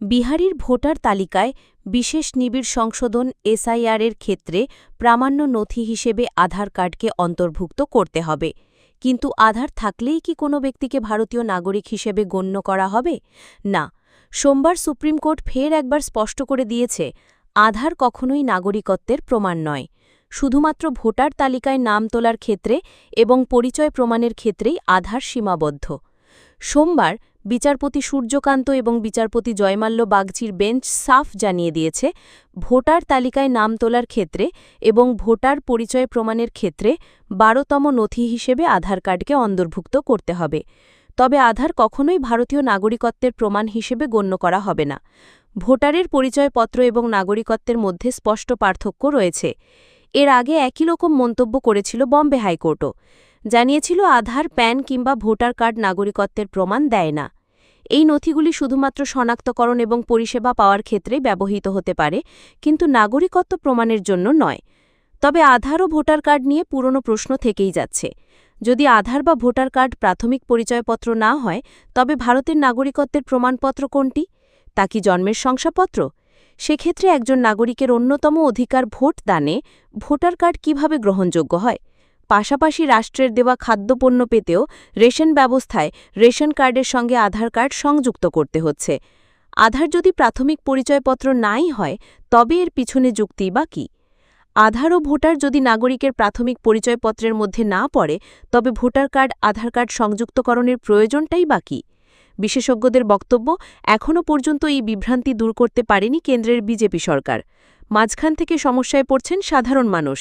বিহারের ভোটার তালিকায় বিশেষ নিবিড় সংশোধন এসআইআরের ক্ষেত্রে প্রামাণ্য নথি হিসেবে আধার কার্ডকে অন্তর্ভুক্ত করতে হবে। কিন্তু আধার থাকলেই কি কোনো ব্যক্তিকে ভারতীয় নাগরিক হিসেবে গণ্য করা হবে? না। সোমবার সুপ্রিম কোর্ট ফের একবার স্পষ্ট করে দিয়েছে, আধার কখনোই নাগরিকত্বের প্রমাণ নয়। শুধুমাত্র ভোটার তালিকায় নাম তোলার ক্ষেত্রে এবং পরিচয় প্রমাণের ক্ষেত্রেই আধার সীমাবদ্ধ। সোমবার বিচারপতি সূর্যকান্ত এবং বিচারপতি জয়মাল্য বাগচির বেঞ্চ সাফ জানিয়ে দিয়েছে, ভোটার তালিকায় নাম তোলার ক্ষেত্রে এবং ভোটার পরিচয় প্রমাণের ক্ষেত্রে বারোতম নথি হিসেবে আধার কার্ডকে অন্তর্ভুক্ত করতে হবে। তবে আধার কখনোই ভারতীয় নাগরিকত্বের প্রমাণ হিসেবে গণ্য করা হবে না। ভোটারের পরিচয়পত্র এবং নাগরিকত্বের মধ্যে স্পষ্ট পার্থক্য রয়েছে। এর আগে একই রকম মন্তব্য করেছিল বম্বে হাইকোর্টও। জানিয়েছিল আধার, প্যান কিংবা ভোটার কার্ড নাগরিকত্বের প্রমাণ দেয় না। এই নথিগুলি শুধুমাত্র শনাক্তকরণ এবং পরিষেবা পাওয়ার ক্ষেত্রে ব্যবহৃত হতে পারে, কিন্তু নাগরিকত্ব প্রমাণের জন্য নয়। তবে আধার ও ভোটার কার্ড নিয়ে পুরনো প্রশ্ন থেকেই যাচ্ছে। যদি আধার বা ভোটার কার্ড প্রাথমিক পরিচয়পত্র না হয়, তবে ভারতের নাগরিকত্বের প্রমাণপত্র কোনটি? তা কি জন্মের শংসাপত্র? সেক্ষেত্রে একজন নাগরিকের অন্যতম অধিকার ভোট দানে ভোটার কার্ড কীভাবে গ্রহণযোগ্য হয়? পাশাপাশি রাষ্ট্রের দেওয়া খাদ্যপণ্য পেতেও রেশন ব্যবস্থায় রেশন কার্ডের সঙ্গে আধার কার্ড সংযুক্ত করতে হচ্ছে। আধার যদি প্রাথমিক পরিচয়পত্র নাই হয়, তবে এর পিছনে যুক্তি বা কী? আধার ও ভোটার যদি নাগরিকের প্রাথমিক পরিচয়পত্রের মধ্যে না পড়ে, তবে ভোটার কার্ড, আধার কার্ড সংযুক্তকরণের প্রয়োজনটাই বাকি বিশেষজ্ঞদের বক্তব্য এখনও পর্যন্ত এই বিভ্রান্তি দূর করতে পারেনি কেন্দ্রের বিজেপি সরকার। মাঝখান থেকে সমস্যায় পড়ছেন সাধারণ মানুষ।